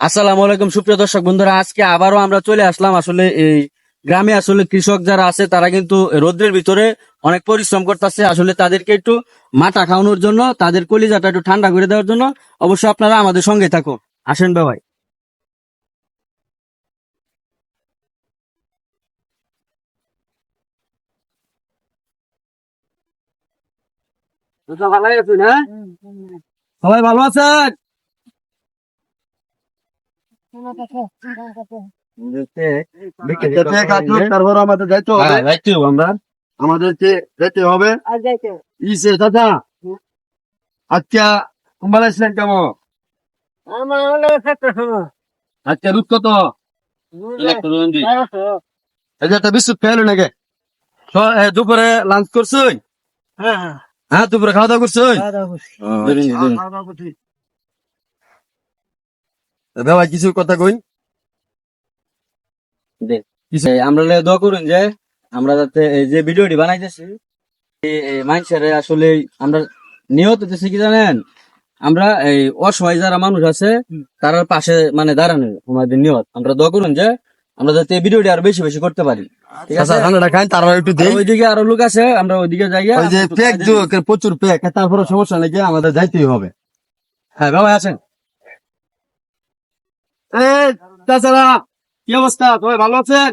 আসসালামু আলাইকুম। সুপ্রিয় দর্শক বন্ধুরা আজকে আবারও আমরা চলে আসলাম। আসলে এই গ্রামে আসলে কৃষক যারা আছে তারা কিন্তু রোদ্রের ভিতরে অনেক পরিশ্রম করতেছে। আসলে তাদেরকে একটু মাটা খাওয়ানোর জন্য তাদের কলিজাটা একটু ঠান্ডা করে দেওয়ার জন্য অবশ্যই আপনারা আমাদের সঙ্গে থাকুন। আসেন ভাই ভালো আছেন হ্যাঁ? সবাই ভালো আছেন? তারপর আমাদের যাইতে হবে। হ্যাঁ, যাইতে হবে আমরা। আমাদেরকে যেতে হবে। ইসে দাদা। আচ্ছা আসলেন কেমন? আচ্ছা রুট কত? দুপুরে লাঞ্চ করছুন হ্যাঁ দুপুরে খাওয়া দাওয়া করছুন ভাই কিছু কথা কই? আমরা দোয়া করুন যে আমরা যাতে যে ভিডিওটি বানাইতেছি মানুষের আসলে আমরা নিয়ত হতেছি কি জানেন? আমরা এই অসহায় যারা মানুষ আছে তার পাশে মানে দাঁড়ানো আমাদের নিয়ত আমরা দোয়া করুন যে আমরা যাতে এই ভিডিওটি আরও বেশি বেশি করতে পারি। ঠিক আছে? আচ্ছা ওইদিকে আরও লোক আছে আমরা ওইদিকে যাই প্রচুর পেক তারপরে সমস্যা নাকি আমাদের যাইতেই হবে। হ্যাঁ বাবা আছেন তাছাড়া কি অবস্থা সবাই ভালো আছেন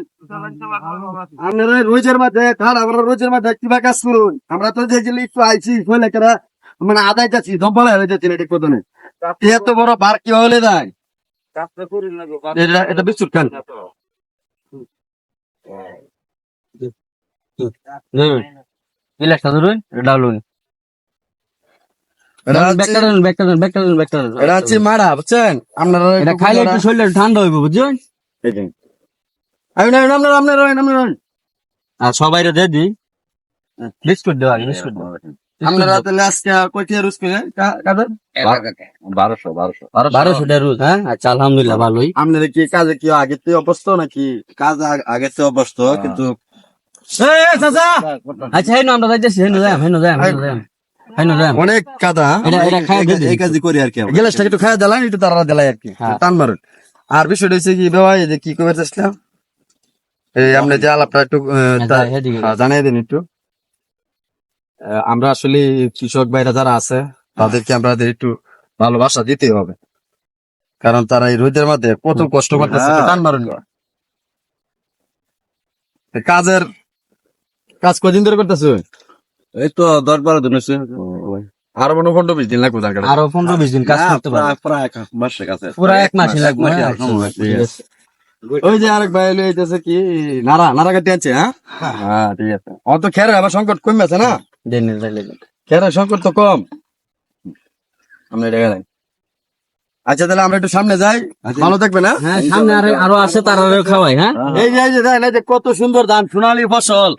আপনারা রোজের মাঝে খান আমরা রোজের মাঝে কিবা কাজ করুন আমরা তো যে একটু আইছি মানে আদায় যাচ্ছি দম্পলা হয়ে যাচ্ছি এটা কোদনে এত বড় বার কি হলে দেয় এটা বিস্কুট খান ধরুন ডাউলুন এটা হচ্ছে- ব্যাকটা ধরুন ব্যাকটা ধরুন ব্যাকটা ধরুন ব্যাকটা ধরুন এটা হচ্ছে মারা বুঝছেন? আপনারা এটা খাইলে বুঝারা- একটু শরীরটা ঠান্ডা হইব বুঝছেন? আমি না আপনারা আপনারা আপনারা আর সবাই রে দিয়ে বিস্কুট দেওয়া বিস্কুট আপনারা তাহলে আজকে কয়টিয়া রুজ করে কাদের? বারোশো বারোশো। বারোশো। রুজ। হ্যাঁ? আচ্ছা আলহামদুলিল্লাহ ভালোই। আপনারা কি কাজে কি আগে থেকে অভ্যস্ত নাকি কাজ আগ- থেকে অভ্যস্ত? কিন্তু আচ্ছা হেন আমরা যাইতেছি হেন যাই হেন যাই হেন যাই অনেক কাদা। এটা- এটা খাইয়া দিয়ে দিন। এই কাজই করি আর কি গ্লাসটা একটু খাইয়া দিলাম একটু তারা দিলাই আর কি। হ্যাঁ। টান মারুন। আর বিষয়টা হচ্ছে কি এই যে কি করবে চাইছিলাম? এই আপনি যে আলাপটা একটু হ্যাঁ। হ্যাঁ, জানিয়ে দিন একটু। আমরা আসলে কৃষক ভাইরা যারা আছে তাদেরকে আমরা একটু ভালোবাসা দিতে হবে। কারণ তারা এই রোদের মধ্যে কত কষ্ট করতেছে টান মারুন। কাজের কাজ কদিন ধরে করতেছে? এই তো দশ বারো দিন হয়েছে আরও মনে পনেরো বিশ দিন লাগবে তার আরও পনেরো বিশ দিন কাজ করতে পারব প্রায় এক মাসের কাছে। প্রায় এক মাসে লাগবে হ্যাঁ। ওই যে আরেক ভাই এলো এইটাছে কি নারা নারা কাটি আছে হ্যাঁ? হ্যাঁ ঠিক আছে। ও তো খেরে আবার সংকট কমে আছে না। খেরে সংকট তো কম। আমরা এটা গেলাম আচ্ছা তাহলে আমরা একটু সামনে যাই। ভালো থাকবে না হ্যাঁ সামনে আরও আরও আছে তার আরও খাওয়াই হ্যাঁ? এই যে এই যে দেখেন যে কত সুন্দর ধান সোনালী ফসল।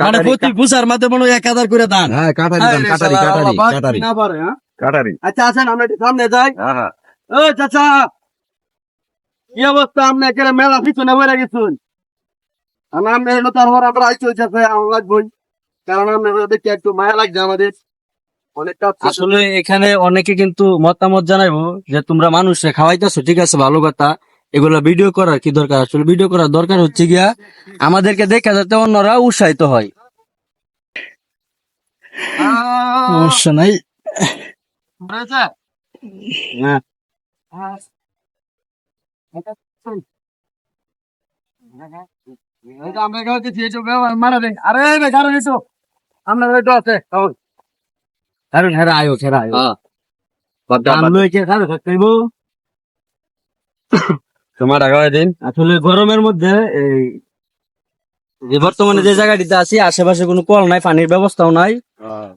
মানে প্রতি পুষার মধ্যে মনে হয় এক হাজার করে ধান হ্যাঁ কাটারি আরে কাটারি কাটারি কাটারি। না পারে, হ্যাঁ? কাটারি। আচ্ছা আছেন আমরা একটু সামনে যাই। হ্যাঁ হ্যাঁ। ও চাচা কি অবস্থা? আপনি একেবারে মেলা পিছনে বলে গেছুন। আমি আপনি এলো তারপর আমরা আইতে হয়েছে আমার লাগবই কারণ আপনার দেখে একটু মায়া লাগছে আমাদের। আসলে এখানে অনেকে কিন্তু মতামত জানাইবো যে তোমরা মানুষে খাওয়াইতেছো ঠিক আছে ভালো কথা। এগুলা ভিডিও করার কি দরকার? আসলে ভিডিও করার দরকার হচ্ছে গিয়া আমাদেরকে দেখা যাতে অন্যরা উৎসাহিত হয়। সমস্যা নাই। হ্যাঁ। আমরা। আরে কারণ এসো। আপনার আছে কারণ হেরা আয়ো হেরা আয়ো হ্যাঁ। দাম লইকে খাবে থাকতেইব তোমার আগায় দিন আসলে গরমের মধ্যে এই যে বর্তমানে যে জায়গাটিতে আছি আশেপাশে কোনো কল নাই পানির ব্যবস্থাও নাই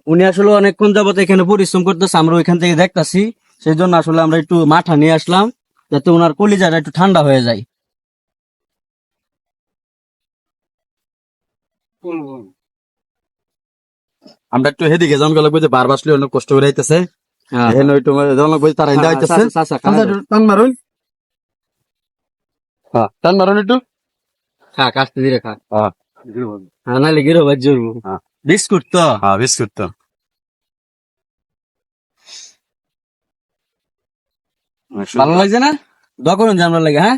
উনি আসলে অনেকক্ষণ যাবত এখানে পরিশ্রম করতেছে আমরা ওইখান থেকে দেখতাছি সেই জন্য আসলে আমরা একটু মাঠা নিয়ে আসলাম যাতে ওনার কলিজাটা একটু ঠান্ডা হয়ে যায় আমরা একটু হেদিকে জন গেল বুঝে বার বাসলে অনেক কষ্ট করে আইতেছে। হ্যাঁ। হেন একটু জন বুঝে তারা হিন্দা আইতেছে। টান মারুন। হ্যাঁ টান মারুন একটু। খা কাস্তে দিলে খা। হ্যাঁ। হ্যাঁ নাহলে গিরো বাজ জরবো হ্যাঁ। বিস্কুট তো। হ্যাঁ বিস্কুট তো। ভালো লাগছে না? দোয়া করুন যে আমরা লাগে হ্যাঁ?